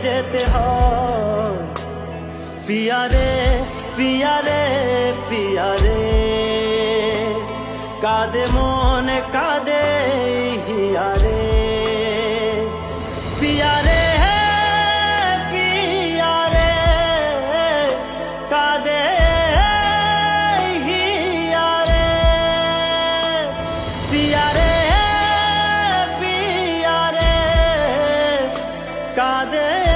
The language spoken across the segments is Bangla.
যেতে হয়। পিয়ারে পিয়ারে পিয়ারে। কাদে মনে, কাদে হিয়ারে। পিয়ারে পিয়ারে। কাদে হিয়ারে। পিয়ারে পিয়ারে। কাদে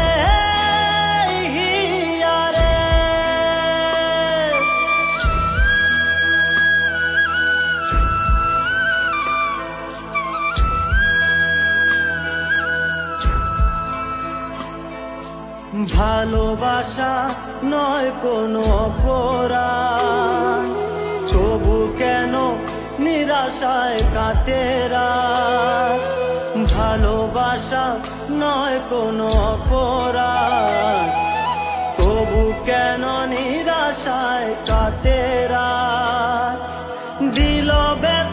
ভালোবাসা নয় কোনো অপরাধ। তবু কেন নিরাশায় কাটেরা ভালোবাসা নয় কোনো অপরাধ। তবু কেন নিরাশায় কাটেরা দিল ব্যথা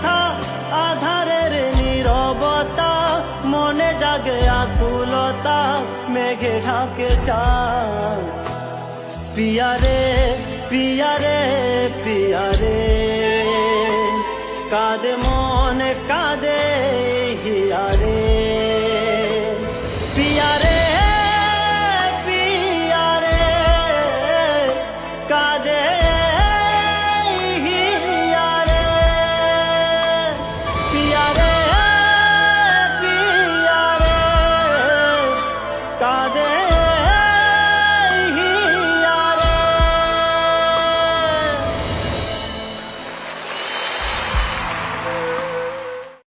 মনে জাগে আকুলতা মেঘে ঢাকে চাঁদ। পিয়ারে পিয়ারে পিয়ারে কাঁদে মনে কাঁদে হিয়ারে। পিয়ারে